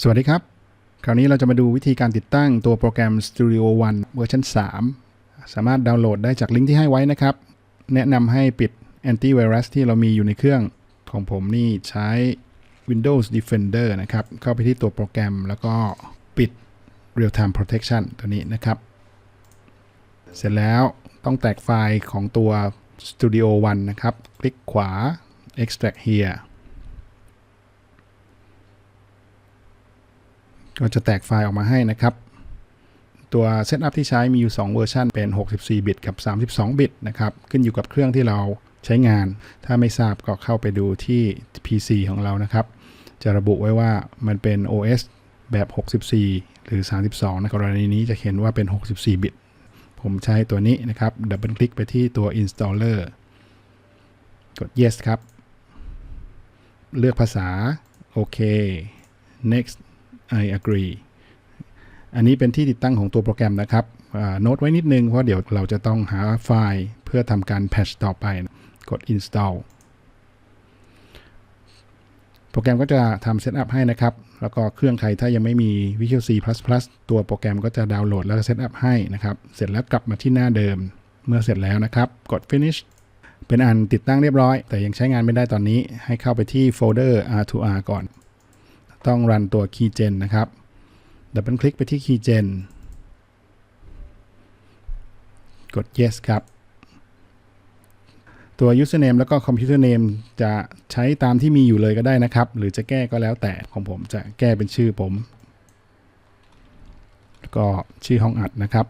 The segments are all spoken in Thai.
สวัสดีครับ คราวนี้เราจะมาดูวิธีการติดตั้งตัวโปรแกรม Studio One เวอร์ชัน3 สามารถดาวน์โหลดได้จากลิงก์ที่ให้ไว้นะครับ แนะนำให้ปิดแอนตี้ไวรัสที่เรามีอยู่ในเครื่องของผมนี่ใช้ Windows Defender นะครับ เข้าไปที่ตัวโปรแกรมแล้วก็ปิด Real Time Protection ตัวนี้นะครับ เสร็จแล้วต้องแตกไฟล์ของตัว Studio One นะครับ คลิกขวา Extract here ก็จะแตกไฟล์ออกมาให้นะครับ ตัว Setup ที่ใช้มีอยู่ 2 เวอร์ชันเป็น 64 บิตกับ 32 บิตนะครับ ขึ้นอยู่กับเครื่องที่เราใช้งาน ถ้าไม่ทราบก็เข้าไปดูที่ PC ของเรานะครับ จะระบุไว้ว่ามันเป็น OS แบบ 64 หรือ 32นะกรณีนี้จะเขียนว่าเป็น 64 บิต ผมใช้ตัวนี้นะครับ ดับเบิลคลิกไปที่ตัว installer กด yes ครับ เลือกภาษา โอเค next I agree อันนี้เป็นที่ติดตั้งของตัวโปรแกรมนะครับโน้ตไว้นิดนึง เพราะเดี๋ยวเราจะต้องหาไฟล์เพื่อทำการ patch ต่อไป กด install โปรแกรมก็จะทำเซตอัพให้นะครับ แล้วก็เครื่องใครถ้ายังไม่มี Visual C++ ตัวโปรแกรมก็จะดาวน์โหลดแล้วก็เซตอัพให้นะครับ เสร็จแล้วกลับมาที่หน้าเดิม เมื่อเสร็จแล้วนะครับ กด finish เป็นอันติดตั้งเรียบร้อย แต่ยังใช้งานไม่ได้ตอนนี้ ให้เข้าไปที่โฟลเดอร์ R2R ก่อน ต้องรันตัว Keygen นะครับดับเบิลคลิกไปที่ Keygen กด yes ครับ ตัว username แล้วก็ computer name จะใช้ตามที่มีอยู่เลยก็ได้นะครับ หรือจะแก้ก็แล้วแต่ของผมจะแก้เป็นชื่อผม แล้วก็ชื่อห้องอัดนะครับ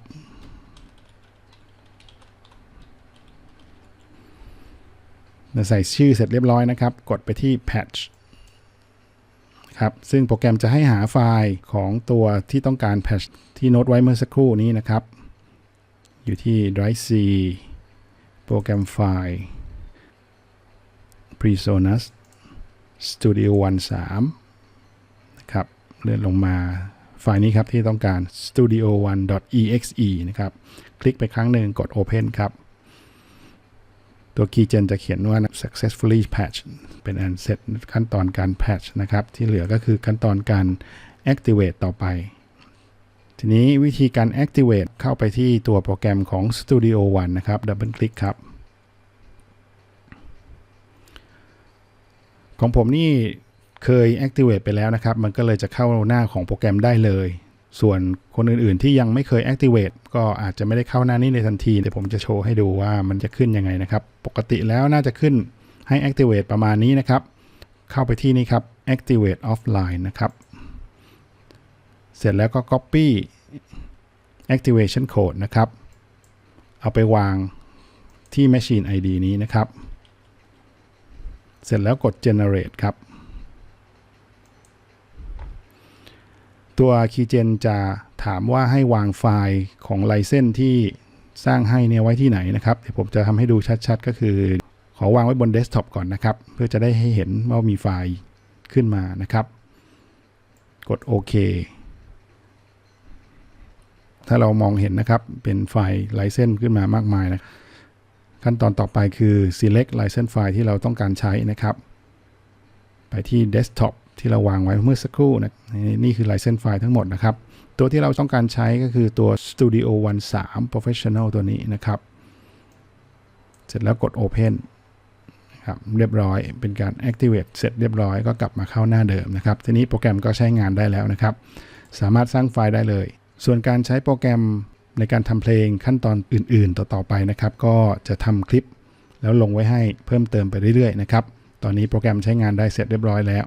ใส่ชื่อเสร็จเรียบร้อยนะครับ กดไปที่ patch ครับ ซึ่งโปรแกรมจะให้หาไฟล์ของตัวที่ต้องการ patch ที่โน้ตไว้เมื่อสักครู่นี้นะครับ อยู่ที่ drive C โปรแกรมไฟล์ Presonus Studio One 3นะครับ เลื่อนลงมาไฟล์นี้ครับที่ต้องการ studio one exe นะครับ คลิกไปครั้งหนึ่งกด open ครับ ตัว keygen จะเขียนว่า successfully patch เป็นอันเสร็จขั้นตอนการ patch นะครับ ที่เหลือก็คือขั้นตอนการ activate ต่อไป ทีนี้วิธีการ activate เข้าไปที่ตัวโปรแกรมของ Studio One นะครับดับเบิลคลิกครับ ของผมนี่เคย activate ไปแล้วนะครับ มันก็เลยจะเข้าหน้าของโปรแกรมได้เลย ส่วนคนอื่นๆที่ยังไม่เคย activate ก็อาจจะไม่ได้เข้าหน้านี้ในทันทีเดี๋ยวผมจะโชว์ให้ดูว่ามันจะขึ้นยังไงนะครับ ปกติแล้วน่าจะขึ้นให้ activate ประมาณนี้นะครับ เข้าไปที่นี่ครับ activate offline นะครับ เสร็จแล้วก็ copy activation code นะครับ เอาไปวางที่ machine ID นี้นะครับ เสร็จแล้วกด generate ครับ ตัว Keygen จะถามว่าให้วางไฟล์ของไลเซนที่สร้างให้เนี่ยไว้ที่ไหนนะครับ เดี๋ยวผมจะทำให้ดูชัดๆ ก็คือ ขอวางไว้บนเดสก์ท็อปก่อนนะครับ เพื่อจะได้ให้เห็นว่ามีไฟล์ขึ้นมานะครับ กดโอเคถ้าเรามองเห็นนะครับเป็นไฟล์ไลเซนขึ้นมามากมายนะขั้นตอนต่อไปคือ select license file ที่เราต้องการใช้นะครับ ไปที่ desktop ที่เราวางไว้เมื่อสักครู่นะนี่คือ license file ทั้งหมดนะครับ ตัวที่เราต้องการใช้ก็คือตัว Studio One 3 Professional ตัวนี้นะครับ เสร็จแล้วกด Open ครับเรียบร้อยเป็นการ activate เสร็จเรียบร้อยก็กลับมาเข้าหน้าเดิมนะครับ ทีนี้โปรแกรมก็ใช้งานได้แล้วนะครับ สามารถสร้างไฟล์ได้เลย ส่วนการใช้โปรแกรมในการทำเพลงขั้นตอนอื่น ๆ ต่อ ๆ ไปนะครับ ก็จะทำคลิป แล้วลงไว้ให้เพิ่มเติมไปเรื่อย ๆ นะครับ ตอนนี้โปรแกรมใช้งานได้เสร็จเรียบร้อยแล้ว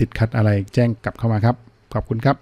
ติดขัดอะไรแจ้งกลับเข้ามาครับ ขอบคุณครับ